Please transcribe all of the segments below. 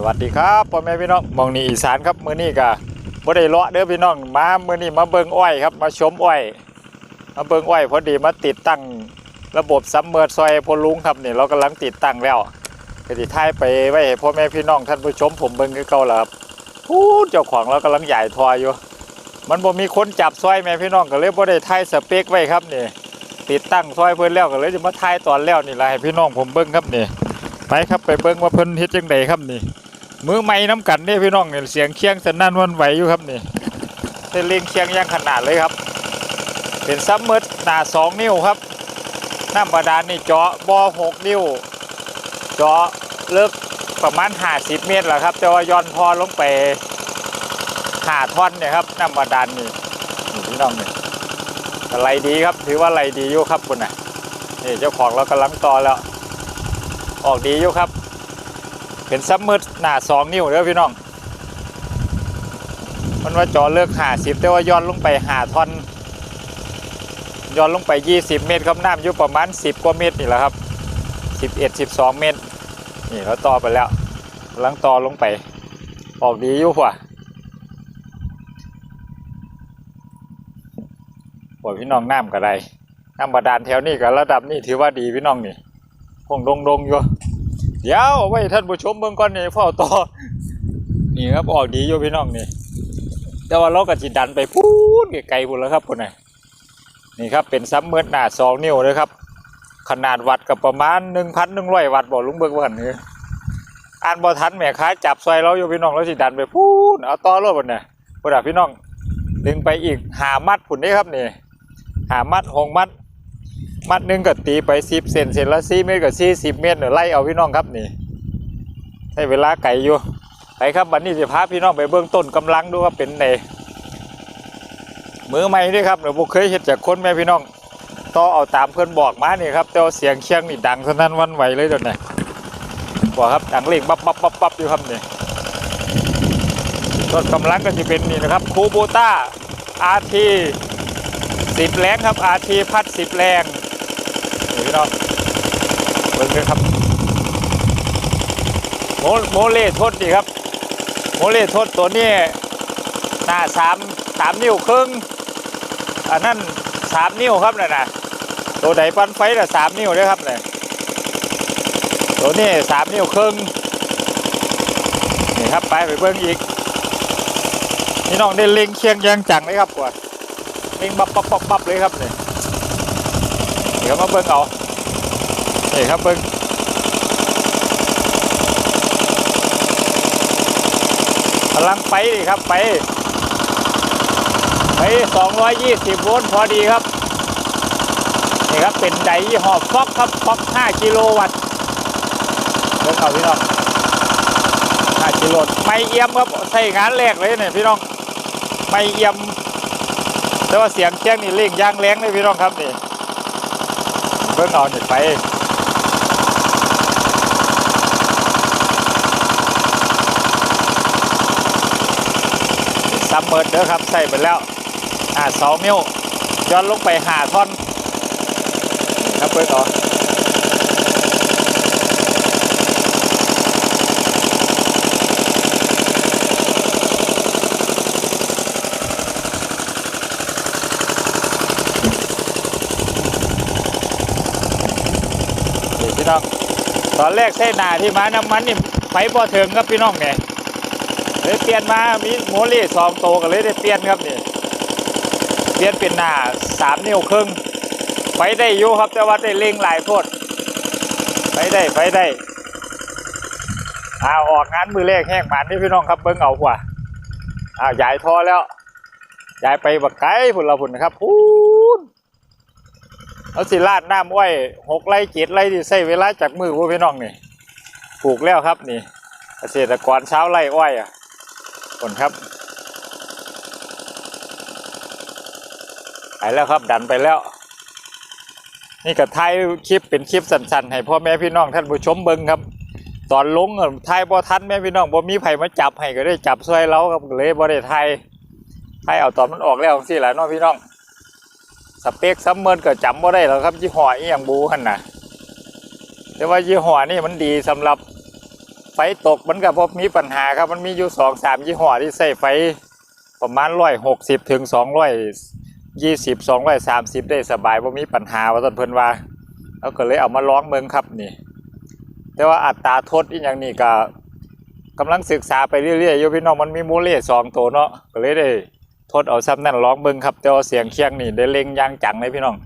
สวัสดีครับพ่อแม่พี่น้องมองนี่อีสานครับมือนี้ก็บ่ได้เลาะเด้อพี่น้องมามือนี้มาเบิงอ้อยครับ มาชมอ้อยมาเบิงอ้อยพอดีมาติดตั้งระบบซัมเมอร์ซอยพอลุงครับนี่เรากำลังติดตั้งแล้วก็สิถ่ายไปไว้ให้พ่อแม่พี่น้องท่านผู้ชมผมเบิงคือเก่าแล้วครับพูดเจ้าของเรากำลังใหญ่ทออยู่ มันบ่มีคนจับซอยแม่พี่น้องก็เลยบ่ได้ถ่ายสเปคไว้ครับนี่ ติดตั้งซอยเพิ่นแล้วก็เลยจะมาถ่ายตอนแล้วนี่ล่ะให้พี่น้องผมเบิงครับนี่ไปครับไปเบิ่งว่าเพิ่นเฮ็ดจังไดครับนี่ มือไม้น้ำกันเนี่พี่น้องเนี่ยเสียงเคียงสนั่นวันไหวอยู่ครับนี่เส้นเล่งเคียงย่างขนาดเลยครับ เป็นซับเมิดหนาสองนิ้วครับน้ำบาดาลนี่เจาะบ่อหกนิ้วเจาะเลิกประมาณห้าสิบเมตรแหละครับ แต่ว่าย้อนพอลงไปหาท่อนเนี่ยครับน้ำบาดาลนี่นพี่น้องเนี่ก็ไหลดีครับ ถือว่าอะไหลดีอยู่ครับคุณน่ะนี่เจ้าของเรากำลังต่อแล้ว ออกดีอยู่ครับ เป็นซับมืดหนาสองนิ้วเด้อพี่น้อง มันว่าจอเลือกหาสิบแต่ว่าย้อนลงไปหาท่อนย้อนลงไป 20 เมตรครับน้ำอยู่ประมาณ 10 กว่าเมตรนี่แหละครับ 11 12 เมตร นี่เขาต่อไปแล้วกำลังต่อลงไป ออกดีอยู่ว่ะปวดพี่น้องน้ำก็ได้น้ำบาดาลแถวนี้กับระดับนี้ถือว่าดีพี่น้องนี่คงดงดงๆอยู่ ดี๋ยวเอาไว้ท่านผู้ชมเบิ่งก่อนนี่เฝ้าต่อนี่ครับออกดีอยู่พี่น้องนี่ แต่ว่าเราก็จิดันไปพูดไกลๆพุ่นแล้วครับพุ่นน่ะนี่ครับเป็นซับเมิร์หน้าสองนิ้วเลยครับ ขนาดวัดกับประมาณหนึ่งพันหนึ่งร้อยวัตต์บอกลุงเบิกว่านี่อ่านบอทันแม่ค้าจับซอยเราอยู่พี่น้องเราจิดันไปพูดเอาต่อรถพุ่นน่ะพุ่นน่ะพี่น้องดึงไปอีกหามัดพุ่นนี่ครับนี่หามัดหงมัด มัดหนึ่งก็ตีไปสิบเซนเซนละสี่เมตรกับสี่สิบเมตรเนี่ยไล่เอาพี่น้องครับนี่ใช้เวลาไก่อยู่ไปครับวันนี้จะพาพี่น้องไปเบื้องต้นกำลังดูว่าเป็นไงมือใหม่ด้วยครับเดี๋ยวผมเคยเห็นจากคนแม่พี่น้องต่อเอาตามเพื่อนบอกมานี่ครับแต่ว่าเสียงเชียงนี่ดังสนั่นวันไหวเลยเดี๋ยวนี้บอกครับดังเล่งบับบับบับบับอยู่ครับนี่ต้นกำลังก็จะเป็นนี่นะครับคูโบต้าอาร์ทีสิบแรงครับอาร์ทีพัดสิบแรง พี่น้องเบิ่งเลยครับโมโมเล่ทดดีครับ โมเล่ทดตัวนี้หน้าสามสามนิ้วครึ่งอันนั้นสามนิ้วครับน่ะนะตัวไหนปันไฟน่ะสามนิ้วเลยครับเนี่ยตัวนี้สามนิ้วครึ่งนี่ครับไปไปเบิ่งอีกพี่น้องได้เล็งเคียงยางจังเลยครับกว่าเล็งบับบับบับเลยครับเนี่ย ดี๋ยวมาเบิ่งเอานี่ครับเบิ่งพลังไฟนี่ครับไป ไป 220 โวลต์พอดีครับ นี่ครับเป็นไดยี่ห้อฟ็อกครับฟ็อก5กิโลวัตต์เบิ่งเอาพี่น้อง5กิโลไม่เอี่ยมครับใช้งานแรกเลยเนี่ยพี่น้องไม่เอี่ยมแต่ว่าเสียงแจ้งนี่เร่งยางแรงเลยพี่น้องครับนี่ เพิ่งเอาหนิไปซัมเมอร์เด้อครับใส่ไปแล้วอ่าสองนิ้วย้อนลงไปหาท่อนครับเพิ่งเอา น้องตอนแรกใส่หนาที่มาน้ำมันนี่ไฟพอถึงครับพี่น้องเนี่ยเลยเปลี่ยนมามีโมเล่สองโตกันเลยได้เปลี่ยนครับนี่เปลี่ยนเป็นหนาสามนิ้วครึ่งไฟได้อยู่ครับแต่ว่าได้เร่งหลายโพดไฟได้ไฟได้อ่าออกงานมือเลขแห้งหมันนี่พี่น้องครับเบิ้งเอากว่าอ่าย้ายทอแล้วย้ายไปบักไก่พุ่นเราพุ่นนะครับพูน เอาสิลาดน้ำไว้หกไร่เจ็ดไร่ที่ใช้เวลาจากมือพวกพี่น้องนี่ปลูกแล้วครับนี่ เกษตรกรเช้าไร่อ้อยอะผลครับไปแล้วครับดันไปแล้ว นี่ก็ถ่ายคลิปเป็นคลิปสั้นๆให้พ่อแม่พี่น้องท่านผู้ชมเบิ่งครับ ตอนลงอะถ่ายบ่ทันแม่พี่น้องบ่มีไผมาจับให้ก็ได้จับช่วยเราครับเลยบ่ได้ถ่ายถ่ายเอาตอนมันออกแล้วสิแหละเนาะพี่น้อง เปคซัมเมอร์ก็จำบ่ได้แล้วครับยี่ห้ออีหยังบูหันนะแต่ว่ายี่ห้อนี่มันดีสำหรับไฟตกมันก็บ่มีปัญหาครับมันมีอยู่สองสามยี่ห้อที่ใส่ไฟประมาณร้อยหกสิบถึงสองร้อยยี่สิบสองร้อยสามสิบได้สบายบ่ามีปัญหาว่าต้นเพิ่นว่าเราก็เลยเอามาลองเมืองครับนี่ แต่ว่าอัตราโทษอีกอย่างนี้ก็กำลังศึกษาไปเรื่อยๆอยู่พี่น้องมันมีโมเลสองตัวเนาะก็เลยได้ ทดเอาซ้ำนั่นร้องเบิ้งครับแต่ว่าเสียงเคียงนี่ได้เล็งอยางจังเลยพี่น้อง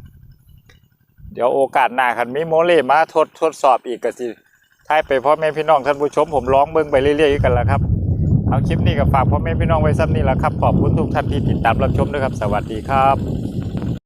เดี๋ยวโอกาสหน้าคันมีโมเลมาทดทดสอบอีกก็สิท้ายไปพ่อแม่พี่น้องท่านผู้ชมผมร้องเบิ้งไปเรื่อยๆกันละครับเอาคลิปนี้กับฝากพ่อแม่พี่น้องไว้ซ้ำนี่แหละครับขอบคุณทุกท่านที่ติดตามรับชมด้วยครับ สวัสดีครับ